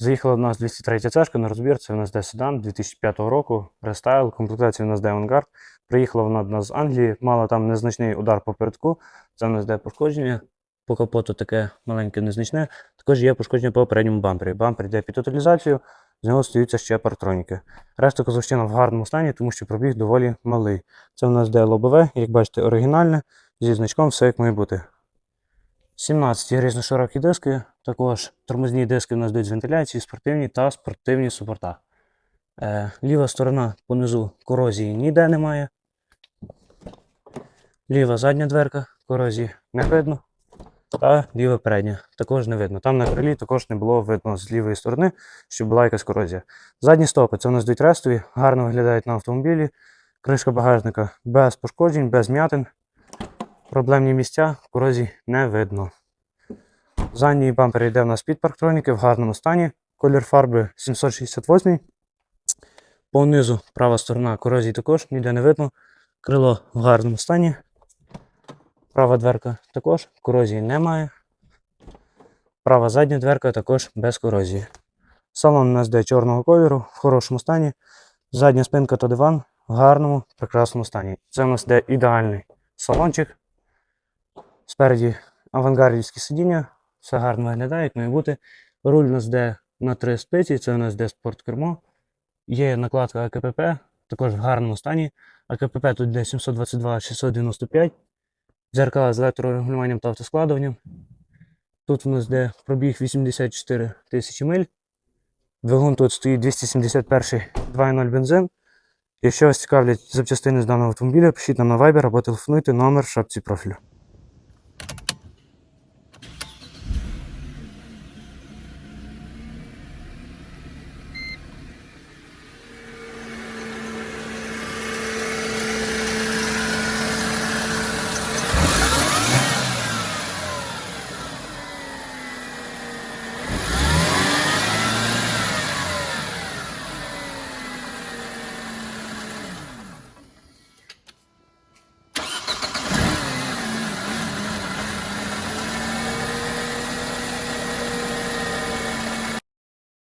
Заїхала до нас 203 цешка на розбір. Це у нас де седан 2005 року, рестайл. Комплектація у нас де авангард. Приїхала вона до нас з Англії, мала там незначний удар по передку. Це у нас де пошкодження. По капоту таке маленьке незначне. Також є пошкодження по передньому бампері. Бампер йде під утилізацію, з нього стаються ще партроніки. Решта козовщина в гарному стані, тому що пробіг доволі малий. Це у нас де лобове, як бачите, оригінальне, зі значком все як має бути. 17 різноширокі диски, також тормозні диски у нас йдуть з вентиляції, спортивні та спортивні супорта. Е, ліва сторона понизу корозії ніде немає. Ліва задня дверка, корозії не видно. Та ліва передня також не видно. Там на крилі також не було видно з лівої сторони, що була якась корозія. Задні стопи це у нас йдуть рестові, гарно виглядають на автомобілі. Кришка багажника без пошкоджень, без м'ятин. Проблемні місця корозій не видно. Задній бампер йде в нас під парктроніки в гарному стані. Колір фарби 768. По низу права сторона корозії також ніде не видно. Крило в гарному стані. Права дверка також корозії немає. Права задня дверка також без корозії. Салон у нас йде чорного кольору в хорошому стані. Задня спинка та диван в гарному, прекрасному стані. Це у нас йде ідеальний салончик. Спереді авангардівські сидіння, все гарно виглядає, як має бути. Руль у нас йде на три спиці, це у нас йде спорткермо. Є накладка АКПП, також в гарному стані. АКПП тут йде 722-695. Дзеркала з електрорегулюванням та автоскладуванням. Тут у нас йде пробіг 84 тисячі миль. Двигун тут стоїть 271 2.0 бензин. Якщо вас цікавлять запчастини з даного автомобіля, пишіть нам на Viber або телефонуйте номер в шапці профілю.